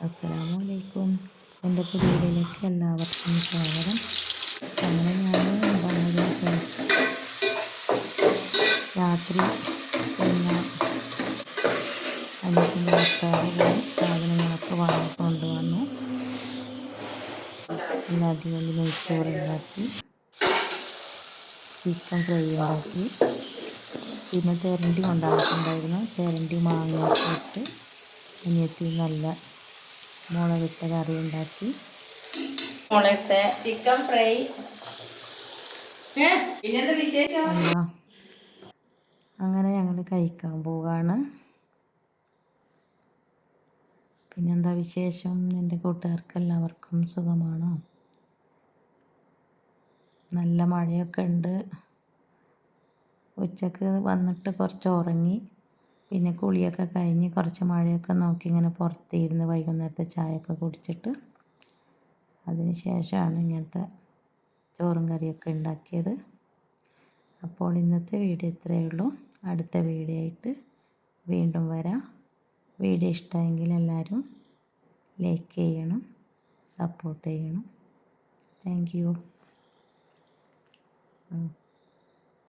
അസ്സലാമു അലൈക്കും എന്റെ പുതിയതിലേക്ക് എല്ലാവർക്കും സ്വാഗതം. അങ്ങനെ ഞാൻ ശേഷം രാത്രി സാധനങ്ങളൊക്കെ വാങ്ങി കൊണ്ടുവന്നു. പിന്നെ അതിനുള്ളിൽ നെയ്ച്ചോറുണ്ടാക്കി ചിക്കൻ ഫ്രൈ ഉണ്ടാക്കി. പിന്നെ തെരണ്ടി ഉണ്ടാക്കിയിട്ടുണ്ടായിരുന്നു തെരണ്ടി മാങ്ങ ഇട്ട് അനിയത്തി നല്ല മുളകിട്ട കറി ഉണ്ടാക്കി. മുളകിട്ട ചിക്കൻ ഫ്രൈ പിന്നെന്താ വിശേഷം? അങ്ങനെ ഞങ്ങൾ കഴിക്കാൻ പോവാണ്. പിന്നെന്താ വിശേഷം? എന്റെ കൂട്ടുകാർക്ക് എല്ലാവർക്കും സുഖമാണോ? നല്ല മഴയൊക്കെ ഉണ്ട്. ഉച്ചയ്ക്ക് വന്നിട്ട് കുറച്ച് ഉറങ്ങി. പിന്നെ കുളിയൊക്കെ കഴിഞ്ഞ് കുറച്ച് മഴയൊക്കെ നോക്കി ഇങ്ങനെ പുറത്തിരുന്ന് വൈകുന്നേരത്തെ ചായയൊക്കെ കുടിച്ചിട്ട് അതിന് ശേഷമാണ് ഇങ്ങനത്തെ ചോറും കറിയൊക്കെ ഉണ്ടാക്കിയത്. അപ്പോൾ ഇന്നത്തെ വീഡിയോ ഇത്രയേ ഉള്ളൂ. അടുത്ത വീഡിയോ ആയിട്ട് വീണ്ടും വരാം. വീഡിയോ ഇഷ്ടമെങ്കിൽ എല്ലാവരും ലൈക്ക് ചെയ്യണം സപ്പോർട്ട് ചെയ്യണം. Thank you.